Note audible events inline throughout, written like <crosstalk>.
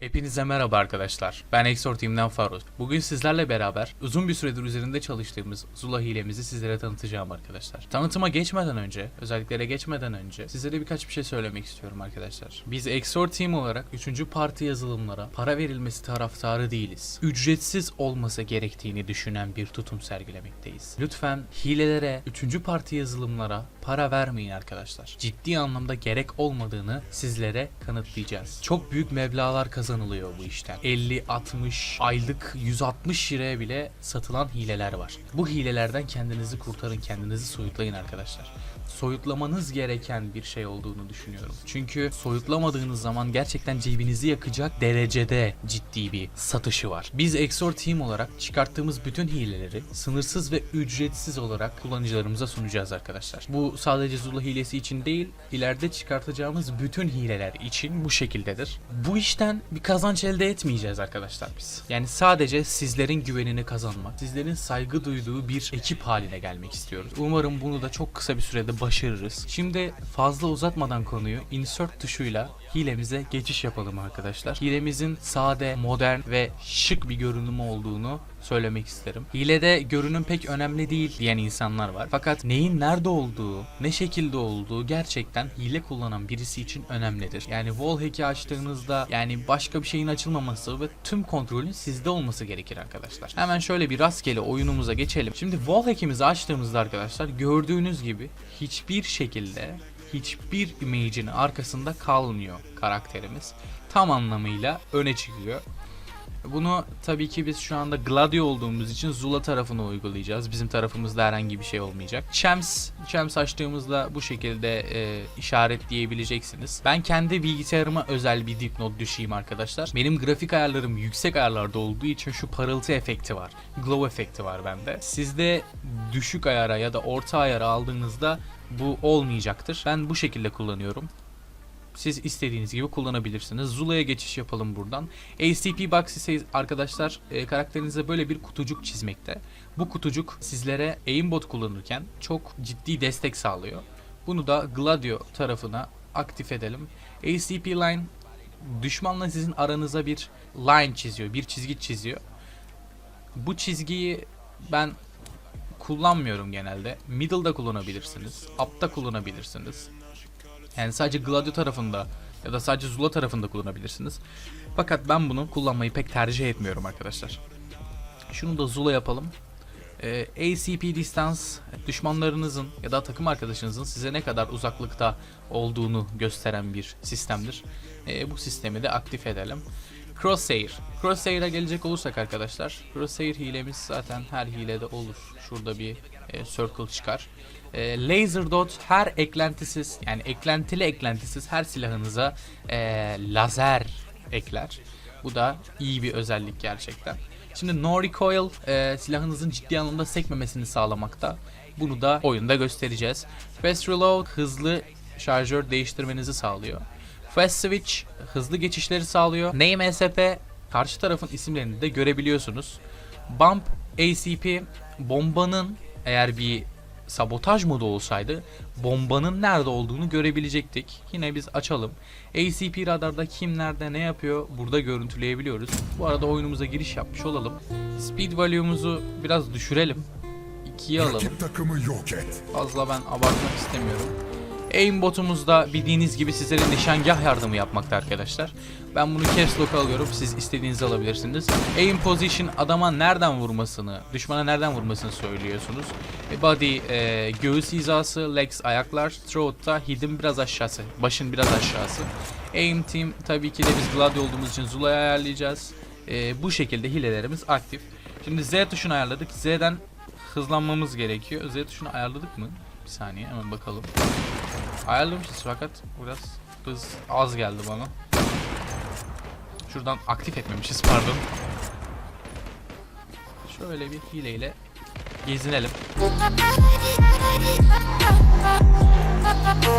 Hepinize merhaba arkadaşlar. Ben Exor Team'den Faruz. Bugün sizlerle beraber uzun bir süredir üzerinde çalıştığımız Zula hilemizi sizlere tanıtacağım arkadaşlar. Tanıtıma geçmeden önce, özelliklere geçmeden önce sizlere birkaç bir şey söylemek istiyorum arkadaşlar. Biz Exor Team olarak 3. parti yazılımlara para verilmesi taraftarı değiliz. Ücretsiz olması gerektiğini düşünen bir tutum sergilemekteyiz. Lütfen hilelere, 3. parti yazılımlara para vermeyin arkadaşlar. Ciddi anlamda gerek olmadığını sizlere kanıtlayacağız. Çok büyük meblağlar kazanılıyor bu işten. 50, 60, aylık 160 liraya bile satılan hileler var. Bu hilelerden kendinizi kurtarın, kendinizi soyutlayın arkadaşlar. Soyutlamanız gereken bir şey olduğunu düşünüyorum. Çünkü soyutlamadığınız zaman gerçekten cebinizi yakacak derecede ciddi bir satışı var. Biz Exor Team olarak çıkarttığımız bütün hileleri sınırsız ve ücretsiz olarak kullanıcılarımıza sunacağız arkadaşlar. Bu sadece Zula hilesi için değil, ileride çıkartacağımız bütün hileler için bu şekildedir. Bu işten bir kazanç elde etmeyeceğiz arkadaşlar biz. Yani sadece sizlerin güvenini kazanmak, sizlerin saygı duyduğu bir ekip haline gelmek istiyoruz. Umarım bunu da çok kısa bir sürede başarırız. Şimdi fazla uzatmadan konuyu insert tuşuyla hilemize geçiş yapalım arkadaşlar. Hilemizin sade, modern ve şık bir görünümü olduğunu söylemek isterim. Hilede görünüm pek önemli değil diyen insanlar var. Fakat neyin nerede olduğu, ne şekilde olduğu gerçekten hile kullanan birisi için önemlidir. Yani wall hack'i açtığınızda yani başka bir şeyin açılmaması ve tüm kontrolün sizde olması gerekir arkadaşlar. Hemen şöyle bir rastgele oyunumuza geçelim. Şimdi wall hack'imizi açtığımızda arkadaşlar gördüğünüz gibi hiçbir şekilde hiçbir image'in arkasında kalmıyor karakterimiz. Tam anlamıyla öne çıkıyor. Bunu tabii ki biz şu anda Gladio olduğumuz için Zula tarafını uygulayacağız. Bizim tarafımızda herhangi bir şey olmayacak. Champs, Champs açtığımızda bu şekilde e, işaretleyebileceksiniz. Ben kendi bilgisayarıma özel bir dipnot düşeyim arkadaşlar. Benim grafik ayarlarım yüksek ayarlarda olduğu için şu parıltı efekti var. Glow efekti var bende. Sizde düşük ayara ya da orta ayara aldığınızda bu olmayacaktır. Ben bu şekilde kullanıyorum. Siz istediğiniz gibi kullanabilirsiniz. Zula'ya geçiş yapalım buradan. ACP Box ise arkadaşlar e, karakterinize böyle bir kutucuk çizmekte. Bu kutucuk sizlere aimbot kullanırken çok ciddi destek sağlıyor. Bunu da Gladio tarafına aktif edelim. ACP Line düşmanla sizin aranıza bir line çiziyor, bir çizgi çiziyor. Bu çizgiyi ben kullanmıyorum genelde. Middle'da kullanabilirsiniz, up'ta kullanabilirsiniz. Yani sadece Gladio tarafında ya da sadece Zula tarafında kullanabilirsiniz. Fakat ben bunu kullanmayı pek tercih etmiyorum arkadaşlar. Şunu da Zula yapalım. Ee, ACP distance düşmanlarınızın ya da takım arkadaşınızın size ne kadar uzaklıkta olduğunu gösteren bir sistemdir. Ee, bu sistemi de aktif edelim. Crosshair. Crosshair'a gelecek olursak arkadaşlar. Crosshair hilemiz zaten her hilede olur. Şurada bir e, circle çıkar. E, laser dot her eklentisiz yani eklentili eklentisiz her silahınıza e, lazer ekler. Bu da iyi bir özellik gerçekten. Şimdi no recoil e, silahınızın ciddi anlamda sekmemesini sağlamakta. Bunu da oyunda göstereceğiz. Fast reload hızlı şarjör değiştirmenizi sağlıyor. Fast switch hızlı geçişleri sağlıyor. Name SP karşı tarafın isimlerini de görebiliyorsunuz. Bump ACP bombanın eğer bir sabotaj modu olsaydı bombanın nerede olduğunu görebilecektik. Yine biz açalım. ACP radarda kim nerede ne yapıyor burada görüntüleyebiliyoruz. Bu arada oyunumuza giriş yapmış olalım. Speed value'umuzu biraz düşürelim. 2'ye alalım. Rakip takımı yok et. Fazla ben abartmak istemiyorum. Aimbot'umuz da bildiğiniz gibi sizlere nişangah yardımı yapmakta arkadaşlar. Ben bunu caps lock'a alıyorum. Siz istediğinizi alabilirsiniz. Aim position adama nereden vurmasını, düşmana nereden vurmasını söylüyorsunuz. E, Body e, göğüs hizası, legs ayaklar, throat da hidden biraz aşağısı, başın biraz aşağısı. Aim team tabii ki de biz Gladio olduğumuz için Zula'ya ayarlayacağız. E, bu şekilde hilelerimiz aktif. Şimdi Z tuşunu ayarladık. Z'den hızlanmamız gerekiyor. Z tuşunu ayarladık mı? Bir saniye hemen bakalım. Ayarlamışız fakat biraz hız az geldi bana. Şuradan aktif etmemişiz pardon. Şöyle bir hileyle gezinelim. <laughs>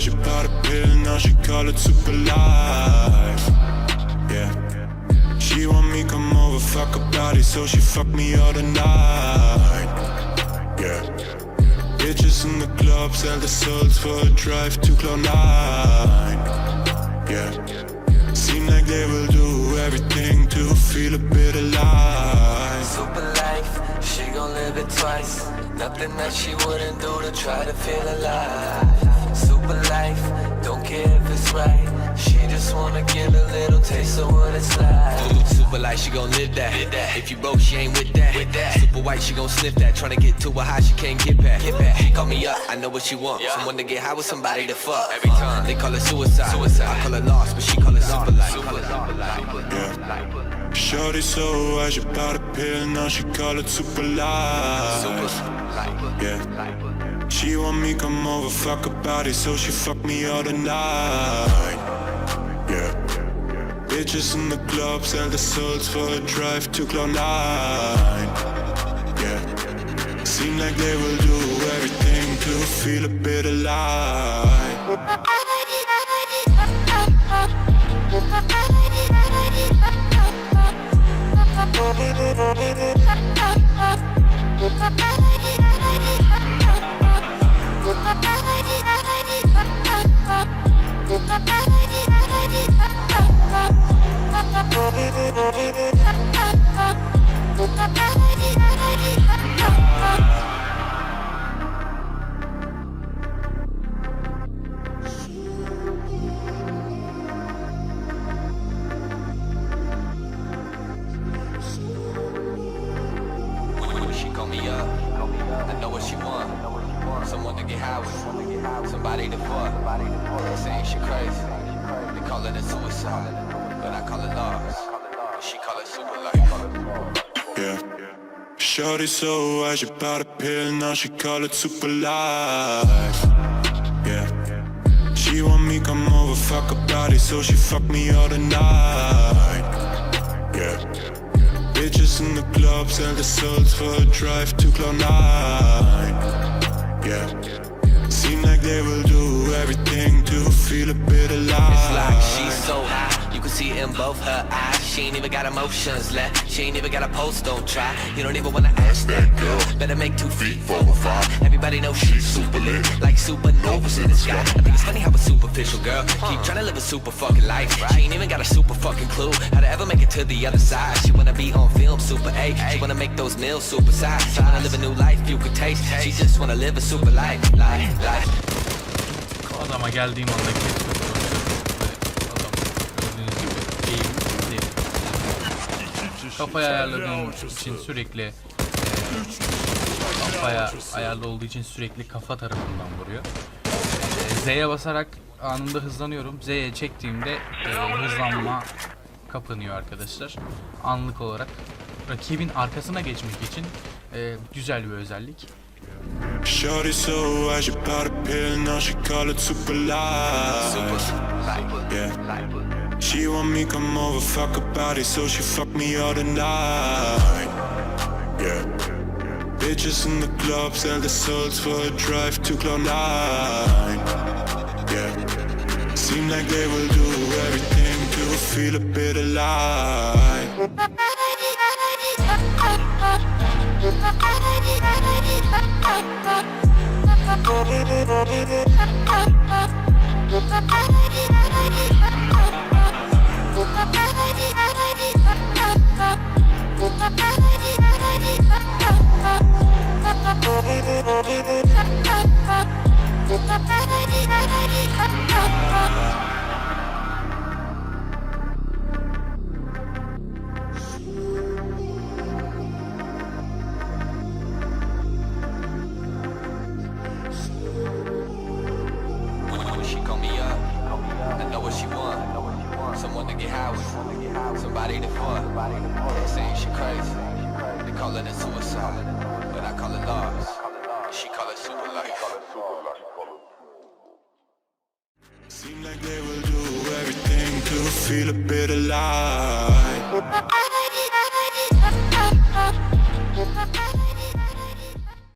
she bought a pill now she call it super life. Yeah. She want me come over, fuck her body, so she fuck me all the night. Yeah. Bitches in the club sell the souls for a drive to Cloud Nine. Yeah. Seem like they will do everything to feel a bit alive. Super life, she gon' live it twice. Nothing that she wouldn't do to try to feel alive. Super life, don't care if it's right. She just wanna get a little taste of what it's like. Super light, she gon' live that. If you broke, she ain't with that. Super white, she gon' sniff that. Tryna get to a high, she can't get back. Get back. Call me up, I know what she want. Someone to get high with somebody to fuck. Every time uh, they call it suicide. suicide. I call it lost, but she call it super light. Super light. Yeah. Shorty so high, she bought a pill, now she call it super life. Yeah. She want me come over, fuck her body, so she fuck me all the night. Yeah. Bitches in the club sell the souls for a drive to Cloud Nine. Yeah. Seem like they will do everything to feel a bit alive. She what she want. Someone to get high with. Somebody to fuck. Saying she crazy. They call it a suicide. But I call it lost. She call it super life. Yeah. Shorty so high, she bought a pill, now she call it super life. Yeah. She want me come over, fuck her body, so she fuck me all the night. Yeah. Bitches in the club sell the souls for a drive to Cloud Nine. Yeah. Seem like they will do everything to feel a bit alive. It's like she's so high, can see it in both her eyes. She ain't even got emotions left. She ain't even got a post, don't try. You don't even wanna ask that girl. Better make two feet four or five. Everybody knows she's super lit, like supernovas in the sky. I think it's funny how a superficial girl keep trying to live a super fucking life. She ain't even got a super fucking clue how to ever make it to the other side. She wanna be on film, super A. She wanna make those meals super size. She wanna live a new life you could taste. She just wanna live a super life, life, life. Geldiğim gibi eğim değil. Kafaya ayarladığım için sürekli e, kafaya ayarlı olduğu için sürekli kafa tarafından vuruyor. E, Z'ye basarak anında hızlanıyorum. Z'ye çektiğimde e, hızlanma kapanıyor arkadaşlar. Anlık olarak. Rakibin arkasına geçmek için e, güzel bir özellik. Shorty so high, she bought a pill, now she call it super life. Yeah. She want me come over, fuck her body, so she fuck me all the night. Yeah. Bitches in the club sell the souls for a drive to Cloud Nine. Yeah. Seem like they will do everything to feel a bit alive. <laughs> She call it a suicide. But I call it lost. She call it super life. Seem like they will do everything to feel a bit alive. <laughs>